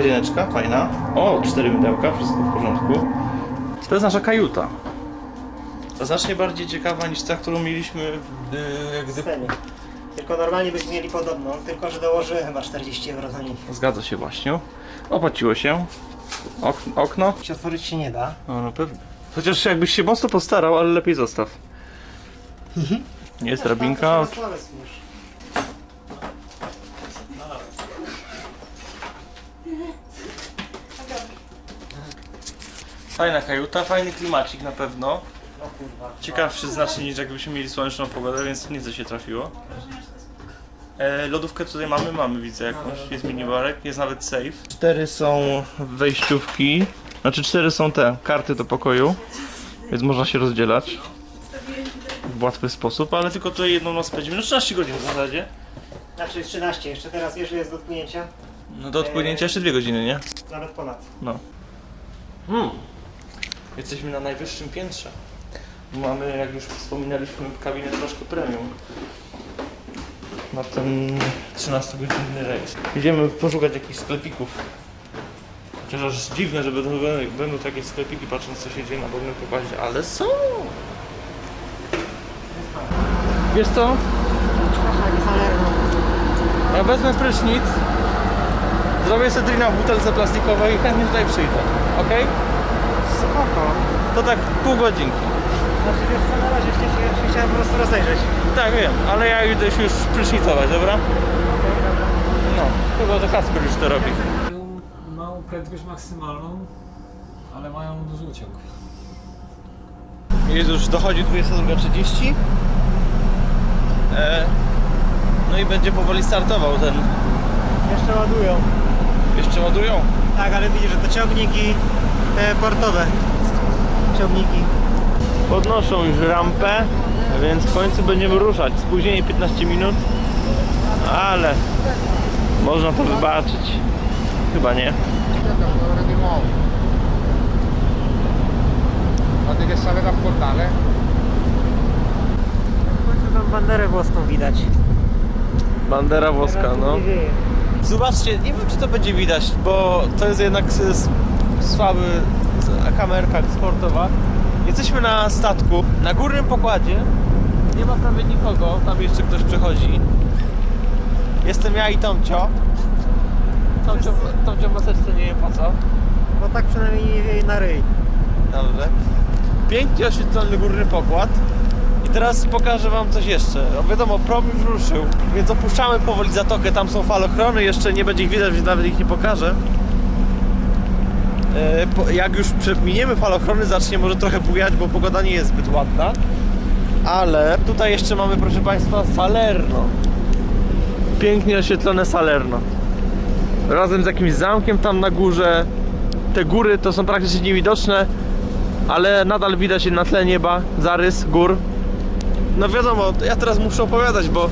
łazieneczka, fajna. O, cztery mydełka, wszystko w porządku. To jest nasza kajuta. Znacznie bardziej ciekawa niż ta, którą mieliśmy, yy, gdy... Scenie. Tylko normalnie byśmy mieli podobną, tylko że dołożyłem chyba 40 euro do niej. Zgadza się właśnie. Opłaciło się. Ok okno. Się otworzyć się nie da. No, no pewnie. Chociaż jakbyś się mocno postarał, ale lepiej zostaw. Jest drabinka. Tam to się na pomysł już. Fajna kajuta, fajny klimacik na pewno. No kurwa. Ciekawszy znacznie niż jakbyśmy mieli słoneczną pogodę, więc nic się trafiło. E, lodówkę tutaj mamy, mamy widzę jakąś, jest minibarek, jest nawet safe. Cztery są wejściówki, znaczy cztery są te karty do pokoju, więc można się rozdzielać w łatwy sposób, ale tylko tutaj jedną noc spędzimy, no 13 godzin w zasadzie. Znaczy jest 13, jeszcze teraz wiesz, że jest do odpłynięcia? No do odpłynięcia jeszcze dwie godziny, nie? Nawet ponad. No. Hmm. Jesteśmy na najwyższym piętrze. Mamy, jak już wspominaliśmy, kabinę troszkę premium. Na ten 13-godzinny rejs. Idziemy poszukać jakichś sklepików. Chociaż aż dziwne, że będą, takie sklepiki, patrząc co się dzieje na wolnym pokładzie, ale są! Wiesz co? Ja wezmę prysznic, zrobię sobie drina w butelce plastikowej i chętnie tutaj przyjdę. Okej? Spoko. To tak pół godzinki. Znaczy wiesz co, na razie się, się chciałem po prostu rozejrzeć. Tak wiem, ale ja idę się już prysznicować, dobra? No, chyba to Kasper już to robi. Mają małą prędkość maksymalną, ale mają duży uciąg. Jest już dochodzi 22.30. E, no i będzie powoli startował ten. Jeszcze ładują. Jeszcze ładują. Tak, ale widzisz, że to ciągniki te portowe. Ciągniki. Podnoszą już rampę, więc w końcu będziemy ruszać. Spóźnienie 15 minut, ale można to wybaczyć. Chyba nie. Fate che sale dal portale. W końcu tam banderę włoską widać. Bandera włoska, no. Zobaczcie, nie wiem czy to będzie widać, bo to jest jednak słaby kamerka sportowa. Jesteśmy na statku, na górnym pokładzie. Nie ma prawie nikogo, tam jeszcze ktoś przechodzi. Jestem ja i Tomcio. Tomcio, Tomcio maseczce nie wiem po co. Bo tak przynajmniej nie wieje na ryj. Dobrze. Pięknie oświetlony górny pokład. I teraz pokażę wam coś jeszcze. No wiadomo, prom już ruszył, więc opuszczamy powoli zatokę. Tam są falochrony, jeszcze nie będzie ich widać, więc nawet ich nie pokażę. E, Jak już miniemy falochrony, zacznie może trochę bujać, bo pogoda nie jest zbyt ładna. Ale tutaj jeszcze mamy, proszę Państwa, Salerno. Pięknie oświetlone Salerno. Razem z jakimś zamkiem tam na górze. Te góry to są praktycznie niewidoczne, ale nadal widać na tle nieba, zarys gór. No wiadomo, ja teraz muszę opowiadać, bo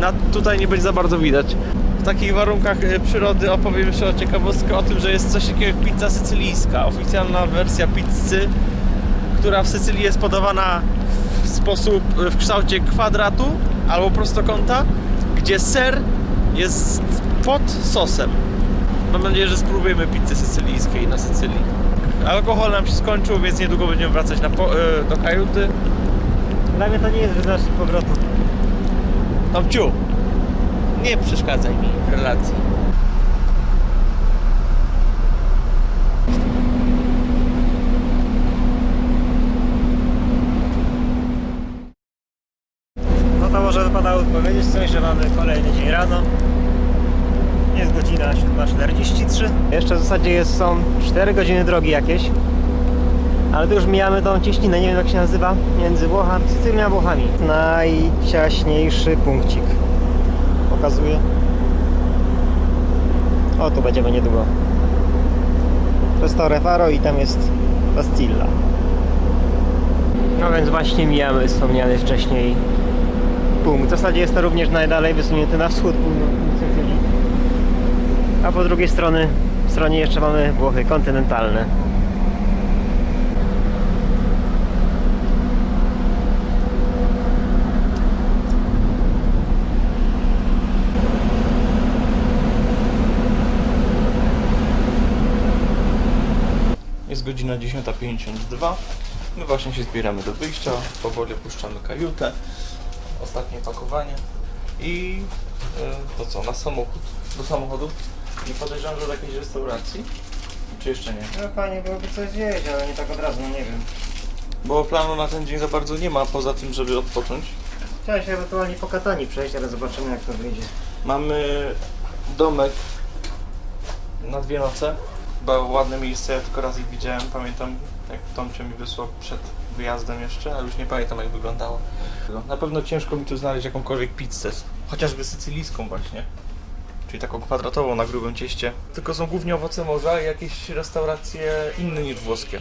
na, tutaj nie będzie za bardzo widać. W takich warunkach e, przyrody opowiem jeszcze o ciekawostkę o tym, że jest coś takiego jak pizza sycylijska. Oficjalna wersja pizzy, która w Sycylii jest podawana w sposób, w kształcie kwadratu albo prostokąta, gdzie ser jest pod sosem. Mam nadzieję, że spróbujemy pizzy sycylijskiej na Sycylii. Alkohol nam się skończył, więc niedługo będziemy wracać na e, do kajuty. Dla mnie to nie jest wyznacznik powrotu. Tomciu, nie przeszkadzaj mi w relacji. No to może wypadało powiedzieć coś, że mamy kolejny dzień rano. Jest godzina 7.43. Jeszcze w zasadzie jest, są 4 godziny drogi jakieś. Ale tu już mijamy tą cieśninę, nie wiem jak się nazywa, między Włochami, Sycylią a Włochami. Najciaśniejszy punkcik. Pokazuję. O, tu będziemy niedługo. To jest Torre Faro i tam jest Bastilla. No więc właśnie mijamy wspomniany wcześniej punkt. W zasadzie jest to również najdalej wysunięty na wschód. A po drugiej strony, stronie jeszcze mamy Włochy kontynentalne. 10.52. My właśnie się zbieramy do wyjścia, powoli opuszczamy kajutę, ostatnie pakowanie i e, to co, na samochód, do samochodu i podejrzewam, że do jakiejś restauracji, czy jeszcze nie? No fajnie byłoby coś zjeść, ale nie tak od razu, no nie wiem. Bo planu na ten dzień za bardzo nie ma, poza tym, żeby odpocząć. Chciałem się ewentualnie po Katani przejść, ale zobaczymy jak to wyjdzie. Mamy domek na dwie noce. Było ładne miejsce, ja tylko raz ich widziałem. Pamiętam, jak Tomcie mi wysłał przed wyjazdem jeszcze, ale już nie pamiętam jak wyglądało. Na pewno ciężko mi tu znaleźć jakąkolwiek pizzę, chociażby sycylijską właśnie. Czyli taką kwadratową na grubym cieście. Tylko są głównie owoce morza i jakieś restauracje inne niż włoskie.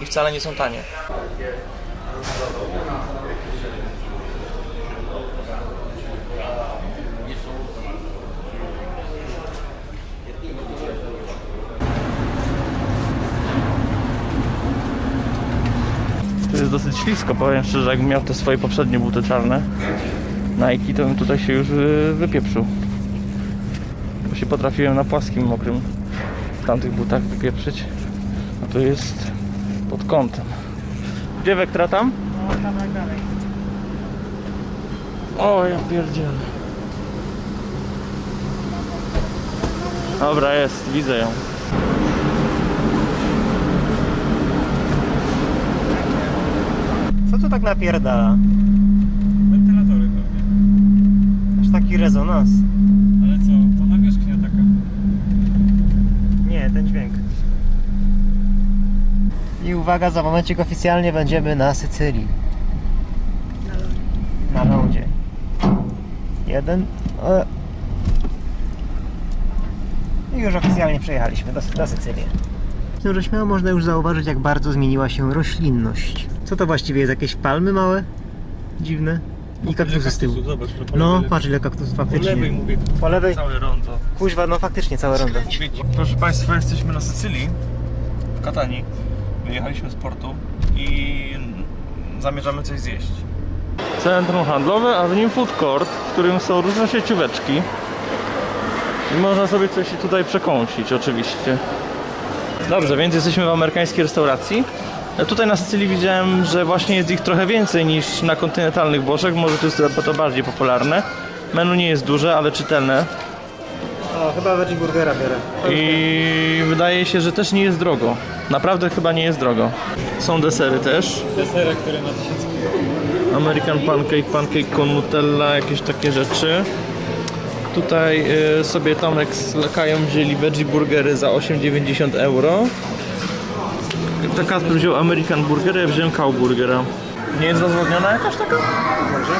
I wcale nie są tanie. Jest dosyć ślisko, powiem szczerze, jakbym miał te swoje poprzednie buty czarne Nike, to bym tutaj się już y, wypieprzył. Bo się potrafiłem na płaskim, mokrym w tamtych butach wypieprzyć. A tu jest pod kątem. Gdzie Wektra tam? No tam jak dalej. O, ja pierdzielę. Dobra, jest, widzę ją. Co tu tak napierdala? Wentylatory pewnie. Aż taki rezonans. Ale co, to nawierzchnia taka. Nie, ten dźwięk. I uwaga, za momencik oficjalnie będziemy na Sycylii. Na lądzie. Jeden. e. I już oficjalnie przejechaliśmy do, do Sycylii. Tym, że śmiało można już zauważyć, jak bardzo zmieniła się roślinność. Co to właściwie jest? Jakieś palmy małe? Dziwne? I kaktusy z tyłu. Zobacz, po No, lewej patrz ile kaktusów Po lewej faktycznie. mówię, Po lewej? całe rondo. Kuźwa, no faktycznie całe rondo. Proszę Państwa, jesteśmy na Sycylii, w Katani. Wyjechaliśmy z portu i zamierzamy coś zjeść. Centrum handlowe, a w nim food court, w którym są różne siecióweczki. I można sobie coś tutaj przekąsić oczywiście. Dobrze, więc jesteśmy w amerykańskiej restauracji. Ja Tutaj na Sycylii widziałem, że właśnie jest ich trochę więcej niż na kontynentalnych Włoszech. Może to jest to bardziej popularne. Menu nie jest duże, ale czytelne. O, chyba veggie burgera biorę. I wydaje się, że też nie jest drogo. Naprawdę chyba nie jest drogo. Są desery też. Deserek, który ma tysiąc American pancake, pancake con nutella, jakieś takie rzeczy. Tutaj y, sobie Tomek z Lekają wzięli veggie burgery za 8,90 euro. To Kasper wziął American burger, ja wziąłem cow burgera. Nie jest rozwodniona jakaś taka? Może?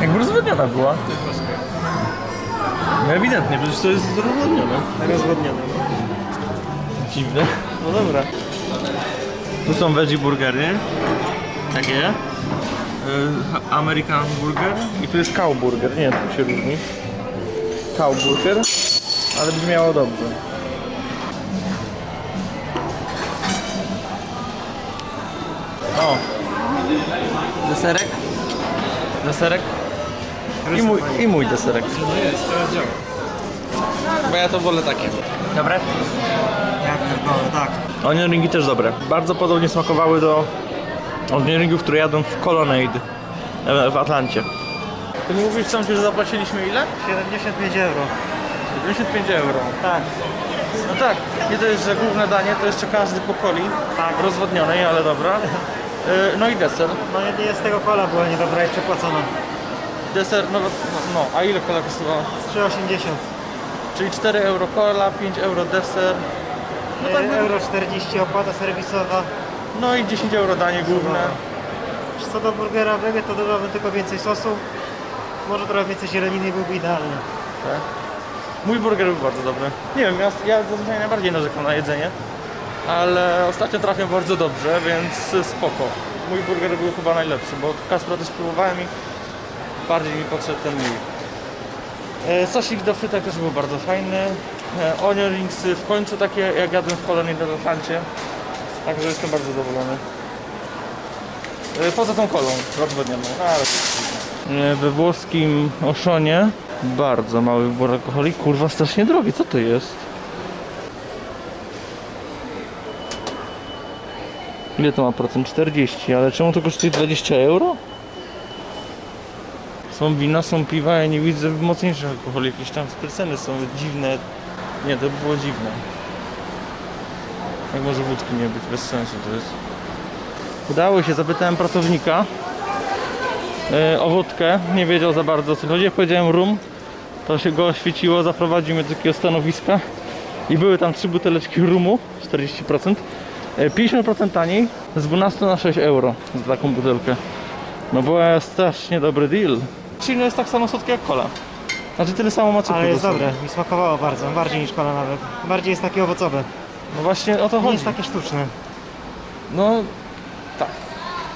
Jakby rozwodniona była. No ewidentnie, przecież to jest rozwodnione. Rozwodnione. Dziwne. No dobra. Tu są veggie burgery. Takie. Y, American burger. I tu jest cow burger. Nie, tu się różni. Cow burger. Ale brzmiało dobrze. Deserek? Deserek? I mój, I mój deserek. No jest, teraz działa. Bo ja to wolę takie. Dobre? Jak pierdolę, tak. Onion ringi też dobre. Bardzo podobnie smakowały do onion ringów, które jadą w Colonnade w Atlancie. Ty mówisz sam, że zapłaciliśmy ile? 75 euro. 75 euro. Tak. No tak, nie to jest, że główne danie to jeszcze każdy po coli Tak. rozwodnionej, ale dobra. E, No i deser. No nie, z tego kola była niedobra i przepłacona. Deser, no, no, no a ile kola kosztowała? 3,80. Czyli 4 euro kola, 5 euro deser. No tak, E, Euro 40 opłata serwisowa. no i 10 euro danie główne. Co do burgera wege, to dodałbym tylko więcej sosu. Może trochę więcej zieleniny byłby idealny. Tak. Mój burger był bardzo dobry. Nie wiem, ja, ja zazwyczaj najbardziej narzekam na jedzenie, ale ostatnio trafiam bardzo dobrze, więc spoko. Mój burger był chyba najlepszy, bo Kaspra też próbowałem i bardziej mi podszedł ten mój. E, Sosik do frytek też był bardzo fajny. E, Onion ringsy w końcu takie jak jadłem w Kolonii do Elefancie. Także jestem bardzo zadowolony. E, Poza tą kolą rozwodnioną. Ale... We włoskim Oszonie bardzo mały wybór alkoholi. Kurwa, strasznie drogi. Co to jest? Ile to ma procent? 40, ale czemu to kosztuje 20 euro? Są wina, są piwa, ja nie widzę mocniejszych alkoholi, jakieś tam ceny są dziwne. Nie, to by było dziwne. Jak może wódki nie być, bez sensu to jest. Udało się, zapytałem pracownika e, o wódkę, nie wiedział za bardzo o co chodzi. Powiedziałem rum, to się go oświeciło, zaprowadził mnie do takiego stanowiska i były tam trzy buteleczki rumu, 40%. E, 50% taniej, z 12 na 6 euro za taką butelkę. No jest strasznie dobry deal. Chino jest tak samo słodkie jak cola. Znaczy tyle samo ma cukru. Ale jest dobre, mi smakowało bardzo, bardziej niż kola nawet. Bardziej jest takie owocowe, No właśnie o to nie chodzi. jest takie sztuczne. No tak.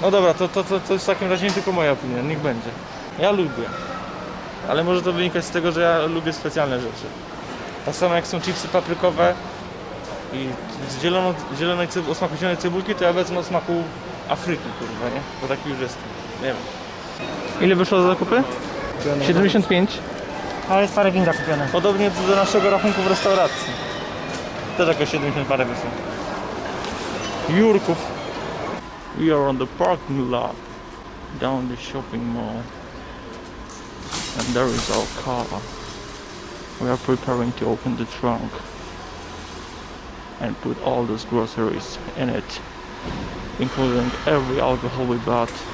No dobra, to, to, to, to jest w takim razie nie tylko moja opinia, niech będzie. Ja lubię. Ale może to wynikać z tego, że ja lubię specjalne rzeczy. Tak samo jak są chipsy paprykowe i z zielono, zielonej cyb- o smaku zielonej cebulki, to ja wezmę o smaku Afryki, kurwa, nie? Bo taki już jestem. Nie wiem. Ile wyszło za zakupy? 75. Ale jest parę winda kupione. Podobnie do naszego rachunku w restauracji. Też jakoś 70 parę wyszło. Jurków. We are on the parking lot down the shopping mall. And there is our car. We are preparing to open the trunk and put all those groceries in it, including every alcohol we bought